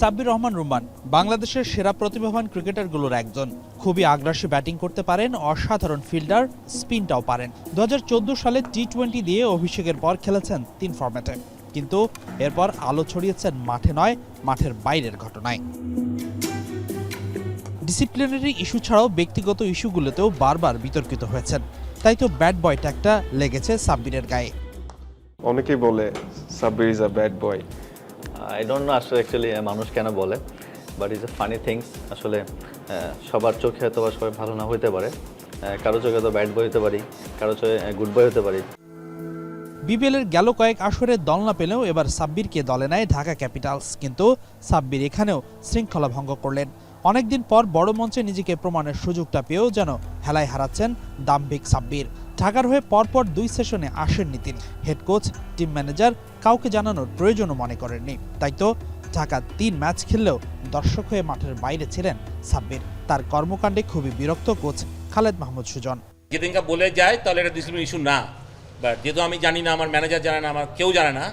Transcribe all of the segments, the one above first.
সাব্বির রহমান রুমান, বাংলাদেশের সেরা প্রতিভাবান ক্রিকেটারগুলোর একজন। খুবই আগ্রাসী ব্যাটিং করতে পারেন, অসাধারণ ফিল্ডার স্পিনটাও পারেন। দুহাজার চোদ্দ সালে টি টোয়েন্টি দিয়ে অভিষেকের পর খেলেছেন তিন ফরম্যাটে। কিন্তু এরপর আলো ছড়িয়েছেন মাঠে নয়, মাঠের বাইরের ঘটনায়। ডিসিপ্লিনারি ইস্যু ছাড়াও ব্যক্তিগত ইস্যুগুলোতেও বারবার বিতর্কিত হয়েছেন। তাই তো ব্যাট বয় ট্যাগটা লেগেছে সাব্বিরের গায়ে। অনেকেই বলে Sabbir is a bad boy. I don't know আসলে অ্যাকচুয়ালি মানুষ কেন বলে but is a funny things আসলে সবার চোখে হয়তো বা সবাই ভালো না হইতে পারে। কারও চোখে তো ব্যাড বয় হতে পারি, কারও চোখে গুড বয় হতে পারি। বিপিএলের গেল কয়েক আসরে দল না পেলেও এবার সাব্বিরকে দলে নেয় ঢাকা ক্যাপিটালস, কিন্তু সাব্বির এখানেও শৃঙ্খলা ভঙ্গ করলেন। অনেকদিন পর বড় মঞ্চে নিজেকে প্রমাণের সুযোগটা পেয়েও যেন হেলায় হারাচ্ছেন দাম্ভিক সাব্বির। ঢাকার হয়ে পরপর দুই সেশনে আসেননি তিনি। হেড কোচ টিম ম্যানেজার কাউকে জানানোর প্রয়োজনও মনে করেননি। তাই তো ঢাকা তিন ম্যাচ খেললেও দর্শক হয়ে মাঠের বাইরে ছিলেন সাব্বির। তার কর্মকাণ্ডে খুবই বিরক্ত কোচ খালেদ মাহমুদ সুজন। যেদিনকে বলে যায়, তাহলে এটা ডিসিপ্লিন ইস্যু না। বাট যেহেতু আমি জানি না, আমার ম্যানেজার জানে না, আমার কেউ জানে না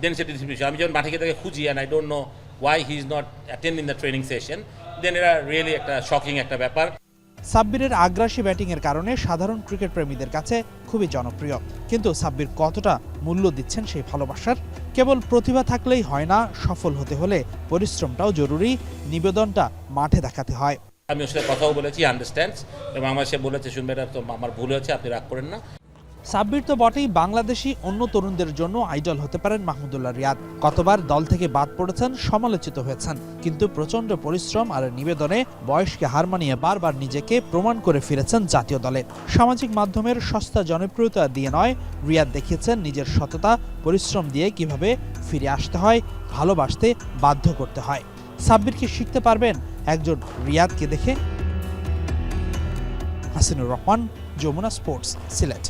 দেন সেটা ডিসিপ্লিন ইস্যু আমি যখন মাঠে গিয়ে তাকে খুঁজি and I don't know why he is not attend in the training session then এটা রিয়েলি একটা শকিং একটা ব্যাপার। সাব্বিরের আগ্রাসী ব্যাটিংয়ের কারণে সাধারণ ক্রিকেট প্রেমীদের কাছে খুবই জনপ্রিয়। কিন্তু সাব্বির কতটা মূল্য দিচ্ছেন সেই ভালোবাসার? কেবল প্রতিভা থাকলেই হয় না, সফল হতে হলে পরিশ্রমটাও জরুরি, নিবেদনটা মাঠে দেখাতে হয়। আমি ওর সাথে কথাও বলেছি আন্ডারস্ট্যান্ডস এবং আমার সে বলেছে শুনবে আমার ভুল হয়েছে, আপনি রাগ করেন না। সাব্বির তো বটেই বাংলাদেশি অন্য তরুণদের জন্য আইডল হতে পারেন মাহমুদুল্লাহ রিয়াদ। কতবার দল থেকে বাদ পড়েছেন, সমালোচিত হয়েছেন। কিন্তু প্রচণ্ড পরিশ্রম আর নিবেদনে বয়সকে হার মানিয়ে বারবার নিজেকে প্রমাণ করে ফিরেছেন জাতীয় দলে। সামাজিক মাধ্যমের সস্তা জনপ্রিয়তা দিয়ে নয়, রিয়াদ দেখিয়েছেন নিজের সততা, পরিশ্রম দিয়ে কীভাবে ফিরে আসতে হয়, ভালোবাসতে বাধ্য করতে হয়। সাব্বির কি শিখতে পারবেন একজন রিয়াদকে দেখে? হাসিনুর রহমান, যমুনা স্পোর্টস, সিলেট।